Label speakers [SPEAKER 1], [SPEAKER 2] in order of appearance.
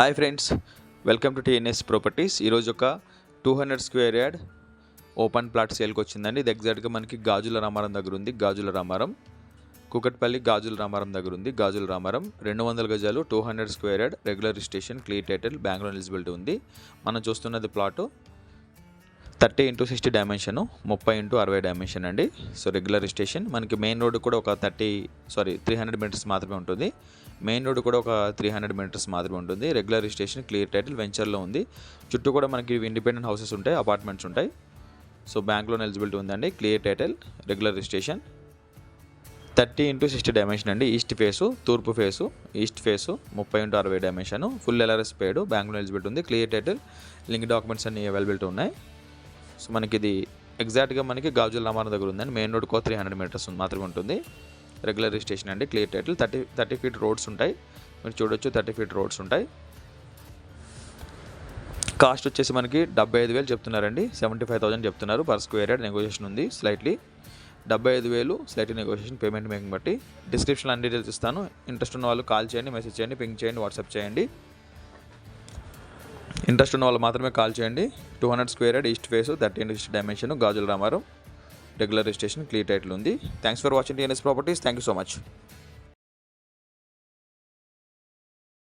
[SPEAKER 1] Hi friends welcome to TNS properties. ఈరోజు ఒక two hundred square yard open plot సేల్కి వచ్చిందండి. ఇది ఎగ్జాక్ట్గా మనకి గాజుల రామారం దగ్గర ఉంది. గాజుల రామారం కుకట్పల్లి గాజుల రామారం దగ్గర ఉంది. గాజుల రామారం రెండు వందల గజాలు two hundred square yard regular registration clear title bank loan eligibility ఉంది. మనం చూస్తున్నది plot thirty into sixty dimension ముప్పై ఇంటూ అరవై డైమెన్షన్ అండి. సో రెగ్యులర్ స్టేషన్ మనకి మెయిన్ రోడ్ కూడా ఒక thirty sorry three hundred meters మాత్రమే ఉంటుంది. మెయిన్ రోడ్ కూడా ఒక త్రీ హండ్రెడ్ మీటర్స్ మాత్రమే ఉంటుంది. రెగ్యులర్ స్టేషన్ క్లియర్ టైటిల్ వెంచర్లో ఉంది. చుట్టూ కూడా మనకి ఇండిపెండెంట్ హౌసెస్ ఉంటాయి అపార్ట్మెంట్స్ ఉంటాయి. సో బ్యాంక్ లోన్ ఎలిజిబిలిటీ ఉందండి clear title regular station. Thirty into sixty dimension అండి ఈస్ట్ ఫేసు తూర్పు ఫేసు ఈస్ట్ ఫేసు ముప్పై ఇంటూ అరవై dimension full LRS paid bank loan eligibility ఉంది క్లియర్ టైటిల్ లింక్ డాక్యుమెంట్స్ అన్ని availability ఉన్నాయి. So మనకి ఇది ఎగ్జాక్ట్గా మనకి గాజుల రామారం దగ్గర ఉందండి. మెయిన్ రోడ్ కో త్రీ హండ్రెడ్ మీటర్స్ మాత్రమే ఉంటుంది. రెగ్యులర్ స్టేషన్ అండి. Clear title thirty thirty feet roads ఉంటాయి. మీరు చూడొచ్చు థర్టీ ఫీట్ రోడ్స్ ఉంటాయి. కాస్ట్ వచ్చేసి మనకి డెబ్బై ఐదు వేలు చెప్తున్నారండి. సెవెంటీ ఫైవ్ థౌసండ్ చెప్తున్నారు. పర్ స్క్వేర్ యార్డ్ నెగోషియేషన్ ఉంది స్లైట్లీ. డెబ్బై ఐదు వేలు స్లైట్లీ నెగోషియేషన్ పేమెంట్ మేకింగ్ బట్టి. డిస్క్రిప్షన్లో అన్ని డీటెయిల్స్ ఇస్తాను. ఇంట్రెస్ట్ ఉన్న వాళ్ళు కాల్ చేయండి మెసేజ్ చేయండి పింక్ చేయండి వాట్సాప్ చేయండి. ఇంట్రెస్ట్ ఉన్న వాళ్ళు మాత్రమే కాల్ చేయండి. Two hundred square yard east face thirty into dimension Gajula Ramaram regular registration clear title ఉంది thanks for watching TNS properties thank you so much